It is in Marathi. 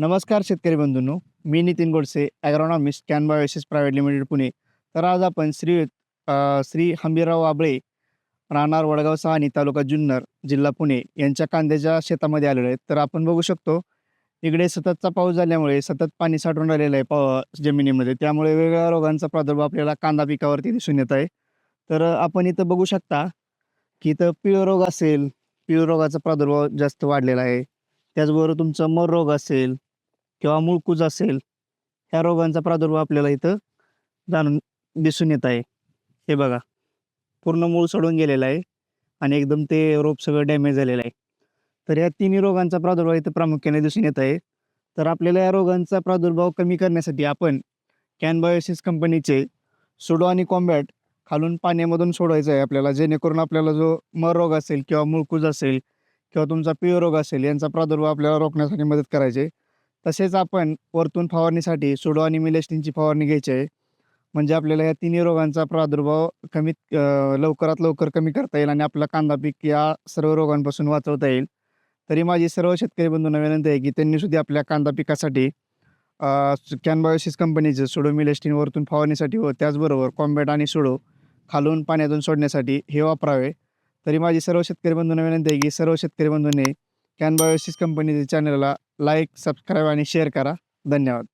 नमस्कार शेतकरी बंधूंनो मी Nitin Godse agronomist Kan Biosys private limited Pune. तर आज आपण श्री श्री हंबीरराव आबळे राहणार वडगाव सहानी तालुका जुन्नर जिल्हा पुणे यांच्या कांद्याच्या शेतामध्ये आलेलो आहे. तर आपण बघू शकतो इकडे सततचा पाऊस झाल्यामुळे सतत पाणी साठून राहिलेलं आहे पाव जमिनीमध्ये. त्यामुळे वेगवेगळ्या रोगांचा प्रादुर्भाव आपल्याला कांदा पिकावरती दिसून येत आहे. तर आपण इथं बघू शकता की इथं पिळ रोग असेल पिळ रोगाचा प्रादुर्भाव जास्त वाढलेला आहे. त्याचबरोबर तुमचं मर रोग असेल किंवा मुळकूज असेल ह्या रोगांचा प्रादुर्भाव आपल्याला इथं जाणून दिसून येत आहे. हे बघा पूर्ण मूळ सोडून गेलेलं आहे आणि एकदम ते रोप सगळं डॅमेज झालेलं आहे. तर या तिन्ही रोगांचा प्रादुर्भाव इथं प्रामुख्याने दिसून येत आहे. तर आपल्याला या रोगांचा प्रादुर्भाव कमी करण्यासाठी आपण कॅनबायोसिस कंपनीचे सुडो आणि कॉम्बॅट खालून पाण्यामधून सोडायचं आहे आपल्याला जेणेकरून आपल्याला जो मर रोग असेल किंवा मुळकूज असेल किंवा तुमचा पिय रोग असेल यांचा प्रादुर्भाव आपल्याला रोखण्यासाठी मदत करायची आहे. तसेच आपण वरतून फवारणीसाठी सुडो आणि मिलेस्टिनची फवारणी घ्यायची आहे. म्हणजे आपल्याला या तिन्ही रोगांचा प्रादुर्भाव कमीत लवकरात लवकर कमी करता येईल आणि आपला कांदा पीक या सर्व रोगांपासून वाचवता येईल. तरी माझी सर्व शेतकरी बंधूंना विनंती आहे की त्यांनी सुद्धा आपल्या कांदा पिकासाठी कॅनबायोसिस कंपनीचं सुडो मिलेस्टिन वरतून फवारणीसाठी व त्याचबरोबर कॉम्बॅट आणि सुडो खालून पाण्यातून सोडण्यासाठी हे वापरावे. तरी माझी सर्व शेतकरी बंधूंना विनंती आहे की सर्व शेतकरी बंधूंनी कॅनबायोसिस कंपनीच्या चॅनलला लाईक सबस्क्राईब आणि शेअर करा. धन्यवाद.